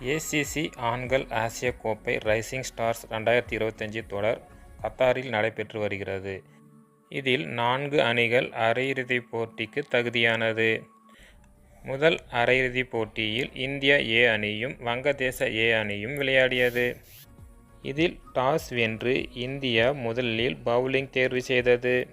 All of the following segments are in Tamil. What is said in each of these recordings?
ஏசிசி ஆண்கள் ஆசிய கோப்பை ரைசிங் ஸ்டார்ஸ் ரெண்டாயிரத்தி இருபத்தஞ்சி தொடர் கத்தாரில் நடைபெற்று வருகிறது. இதில் நான்கு அணிகள் அரையிறுதிப் போட்டிக்கு தகுதியானது. முதல் அரையிறுதிப் போட்டியில் இந்தியா ஏ அணியும் வங்கதேச ஏ அணியும் விளையாடியது. இதில் டாஸ் வென்று இந்தியா முதலில் பவுலிங் தேர்வு செய்தது.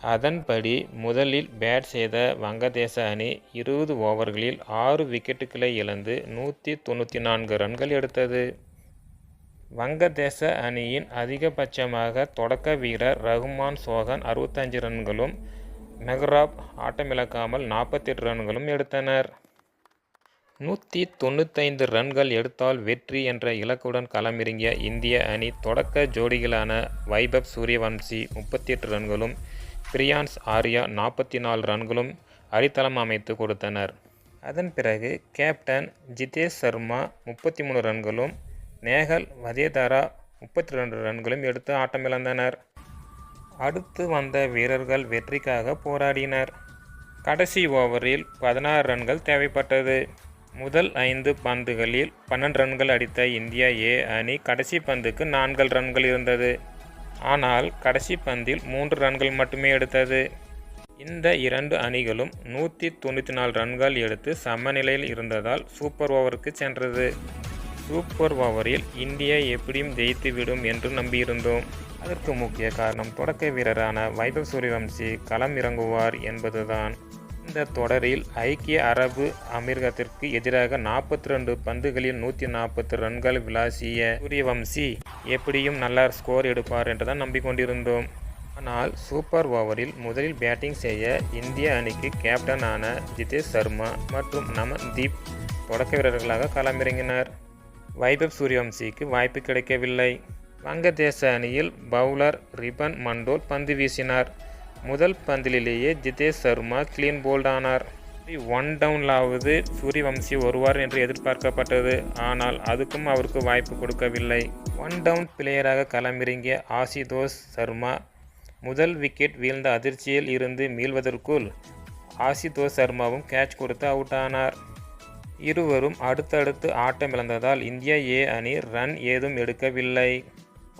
அதன்படி முதலில் பேட் செய்த வங்கதேச அணி இருபது ஓவர்களில் ஆறு விக்கெட்டுகளை இழந்து நூற்றி தொண்ணூற்றி நான்கு ரன்கள் எடுத்தது. வங்கதேச அணியின் அதிகபட்சமாக தொடக்க வீரர் ரகுமான் சோகன் அறுபத்தஞ்சு ரன்களும் மெஹ்ராப் ஆட்டமிழக்காமல் நாற்பத்தெட்டு ரன்களும் எடுத்தனர். நூற்றி தொண்ணூத்தைந்து ரன்கள் எடுத்தால் வெற்றி என்ற இலக்குடன் களமிறங்கிய இந்திய அணி தொடக்க ஜோடிகளான வைபவ் சூரியவம்சி முப்பத்தி எட்டு ரன்களும் பிரியான்ஸ் ஆர்யா நாற்பத்தி நாலு ரன்களும் அடித்தளம் அமைத்து கொடுத்தனர். அதன் பிறகு கேப்டன் ஜிதேஷ் சர்மா முப்பத்தி மூணு ரன்களும் நேகல் வதேதாரா முப்பத்தி ரெண்டு ரன்களும் எடுத்து ஆட்டமிழந்தனர் அடுத்து வந்த வீரர்கள் வெற்றிக்காக போராடினர். கடைசி ஓவரில் பதினாறு ரன்கள் தேவைப்பட்டது. முதல் ஐந்து பந்துகளில் பன்னெண்டு ரன்கள் அடித்த இந்தியா ஏ அணி கடைசி பந்துக்கு நான்கு ரன்கள் இருந்தது. ஆனால் கடைசி பந்தில் மூன்று ரன்கள் மட்டுமே எடுத்தது. இந்த இரண்டு அணிகளும் நூற்றி தொண்ணூற்றி நாலு ரன்கள் எடுத்து சமநிலையில் இருந்ததால் சூப்பர் ஓவருக்கு சென்றது. சூப்பர் ஓவரில் இந்தியா எப்படியும் ஜெயித்துவிடும் என்று நம்பியிருந்தோம். அதற்கு முக்கிய காரணம் தொடக்க வீரரான வைபவ் சூரியவம்சி களம் இறங்குவார் என்பதுதான். இந்த தொடரில் ஐக்கிய அரபு அமீரகத்திற்கு எதிராக நாற்பத்தி ரெண்டு பந்துகளில் நூற்றி நாற்பத்தி ரன்கள் விளாசிய சூரியவம்சி எப்படியும் நல்ல ஸ்கோர் எடுப்பார் என்றுதான் நம்பிக்கொண்டிருந்தோம். ஆனால் சூப்பர் ஓவரில் முதலில் பேட்டிங் செய்ய இந்திய அணிக்கு கேப்டனான ஜிதேஷ் சர்மா மற்றும் நமன்தீப் தொடக்க வீரர்களாக களமிறங்கினர். வைபவ் சூரியவம்சிக்கு வாய்ப்பு கிடைக்கவில்லை. வங்கதேச அணியில் பவுலர் ரிபன் மண்டோல் பந்து வீசினார். முதல் பந்திலேயே ஜிதேஷ் சர்மா கிளீன் போல்ட் ஆனார். ஒன் டவுன்லாவது சூரியவம்சி வருவார் என்று எதிர்பார்க்கப்பட்டது. ஆனால் அதுக்கும் அவருக்கு வாய்ப்பு கொடுக்கவில்லை. ஒன் டவுன் பிளேயராக களமிறங்கிய ஆசிதோஷ் சர்மா முதல் விக்கெட் வீழ்ந்த அதிர்ச்சியில் இருந்து மீள்வதற்குள் ஆசிதோஷ் சர்மாவும் கேட்ச் கொடுத்து அவுட் ஆனார். இருவரும் அடுத்தடுத்து ஆட்டமிழந்ததால் இந்தியா ஏ அணி ரன் ஏதும் எடுக்கவில்லை.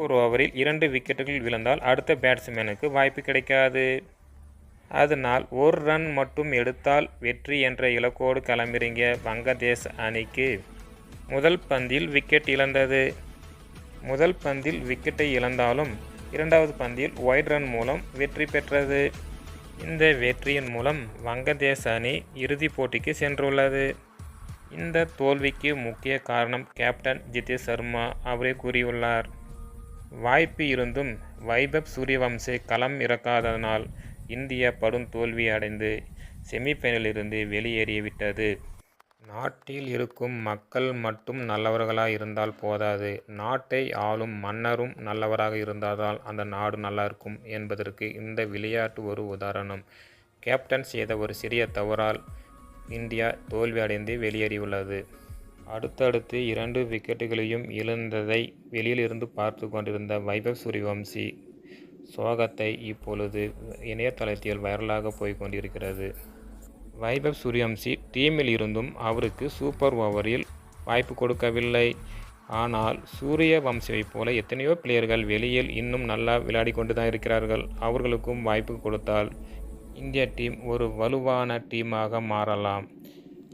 ஒரு ஓவரில் இரண்டு விக்கெட்டுகள் விழுந்தால் அடுத்த பேட்ஸ்மேனுக்கு வாய்ப்பு கிடைக்காது. அதனால் ஒரு ரன் மட்டும் எடுத்தால் வெற்றி என்ற இலக்கோடு களமிறங்கிய வங்கதேச அணிக்கு முதல் பந்தில் விக்கெட் இழந்தது. முதல் பந்தில் விக்கெட்டை இழந்தாலும் இரண்டாவது பந்தில் ஒயிட் ரன் மூலம் வெற்றி பெற்றது. இந்த வெற்றியின் மூலம் வங்கதேச அணி இறுதிப் போட்டிக்கு சென்றுள்ளது. இந்த தோல்விக்கு முக்கிய காரணம் கேப்டன் ஜிதேஷ் சர்மா அவரே கூறியுள்ளார். வாய்ப்பு இருந்தும் வைபவ் சூரியவம்சே களம் இறக்காததனால் இந்தியா படும் தோல்வி அடைந்து செமிஃபைனலிருந்து வெளியேறிவிட்டது. நாட்டில் இருக்கும் மக்கள் மட்டும் நல்லவர்களாக இருந்தால் போதாது. நாட்டை ஆளும் மன்னரும் நல்லவராக இருந்தால்தான் அந்த நாடு நல்லா இருக்கும் என்பதற்கு இந்த விளையாட்டு ஒரு உதாரணம். கேப்டன் செய்த ஒரு சிறிய தவறால் இந்தியா தோல்வி அடைந்து வெளியேறியுள்ளது. அடுத்தடுத்து இரண்டு விக்கெட்டுகளையும் இழந்ததை வெளியிலிருந்து பார்த்து கொண்டிருந்த வைபவ் சூரியவம்சி சோகத்தை இப்பொழுது இணையதளத்தில் வைரலாக போய் கொண்டிருக்கிறது வைபவ் சூரியவம்சி டீமில் இருந்தும் அவருக்கு சூப்பர் ஓவரில் வாய்ப்பு கொடுக்கவில்லை. ஆனால் சூரிய வம்சியைப் போல எத்தனையோ பிளேயர்கள் வெளியில் இன்னும் நல்லா விளையாடி கொண்டு தான் இருக்கிறார்கள். அவர்களுக்கும் வாய்ப்பு கொடுத்தால் இந்திய டீம் ஒரு வலுவான டீமாக மாறலாம்.